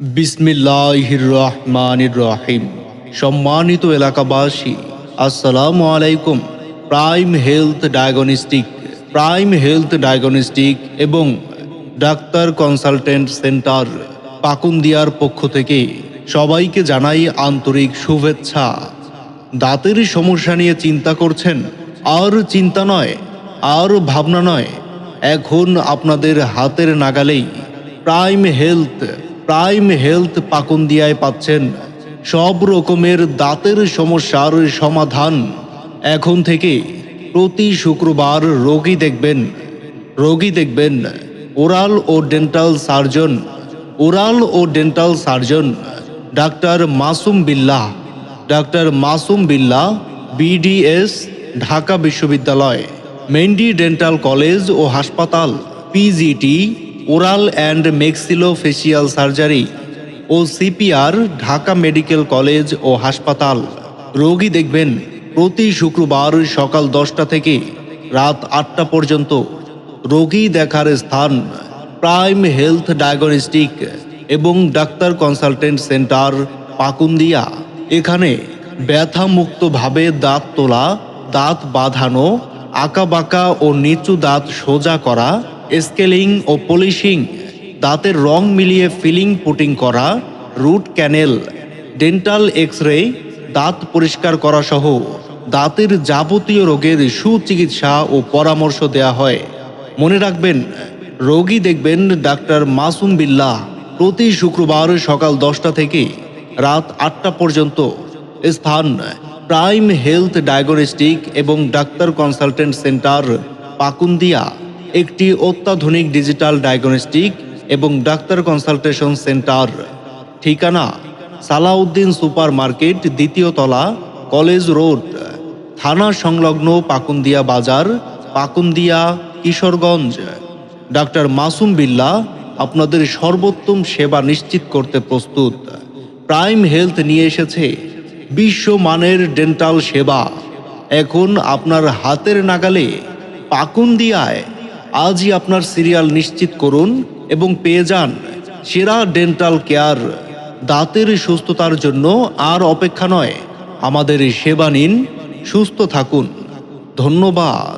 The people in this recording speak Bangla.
বিসমিল্লাহির রহমানির রহিম সম্মানিত এলাকাবাসী, আসসালামু আলাইকুম। Prime health diagnostic, prime health diagnostic এবং ডাক্তার কনসালটেন্ট সেন্টার পাকুন্দিয়ার পক্ষ থেকে সবাইকে জানাই আন্তরিক শুভেচ্ছা। দাঁতের সমস্যা নিয়ে চিন্তা করছেন, আর চিন্তা নয়, আর ভাবনা নয়। এখন আপনাদের হাতের নাগালেই প্রাইম হেলথ প্রাইম হেলথ পাকুন্দিয়ায় পাচ্ছেন। সব রকমের দাঁতের সমস্যার সমাধান। এখন থেকে প্রতি শুক্রবার রোগী দেখবেন। রোগী দেখবেন। ওরাল ও ডেন্টাল সার্জন। ওরাল ও dental surgeon. Doctor Masum Billah doctor Masum Billah BDS, Dhaka বিশ্ববিদ্যালয়, মেন্ডি ডেন্টাল কলেজ ও হাসপাতাল, PGT oral and maxillofacial surgery O CPR Dhaka medical college ও হাসপাতাল। রোগী দেখবেন প্রতি শুক্রবার সকাল দশটা থেকে রাত আটটা পর্যন্ত রোগী দেখার স্থান প্রাইম হেলথ ডায়াগনস্টিক এবং ডাক্তার কনসালটেন্ট সেন্টার পাকুন্দিয়া। এখানে ব্যথামুক্তভাবে দাঁত তোলা, দাঁত বাঁধানো, আঁকাবাঁকা ও নিচু দাঁত সোজা করা স্কেলিং ও পলিশিং, দাঁতের রং মিলিয়ে ফিলিং পুটিং করা, root canal, dental X ray দাঁত পরিষ্কার করা সহ দাঁতের যাবতীয় রোগের সুচিকিৎসা ও পরামর্শ দেয়া হয়। মনে রাখবেন, রোগী দেখবেন ডাক্তার মাসুম বিল্লাহ প্রতি শুক্রবার সকাল দশটা থেকে রাত আটটা পর্যন্ত স্থান প্রাইম হেলথ ডায়াগনস্টিক এবং ডাক্তার কনসালটেন্ট সেন্টার পাকুন্দিয়া। একটি অত্যাধুনিক ডিজিটাল ডায়াগনস্টিক এবং ডাক্তার কনসালটেশন সেন্টার। ঠিকানা সালাউদ্দিন সুপার মার্কেট দ্বিতীয় তলা, কলেজ রোড, থানা সংলগ্ন পাকুন্দিয়া বাজার, পাকুন্দিয়া, কিশোরগঞ্জ। ডাক্তার মাসুম বিল্লা আপনাদের সর্বোত্তম সেবা নিশ্চিত করতে প্রস্তুত। প্রাইম হেলথ নিয়ে এসেছে বিশ্বমানের ডেন্টাল সেবা। এখন আপনার হাতের নাগালে পাকুন্দিয়ায় আজই আপনার সিরিয়াল নিশ্চিত করুন এবং পেয়ে যান সেরা ডেন্টাল কেয়ার। দাঁতের সুস্থতার জন্য আর অপেক্ষা নয়, আমাদের সেবা নিন, সুস্থ থাকুন। ধন্যবাদ।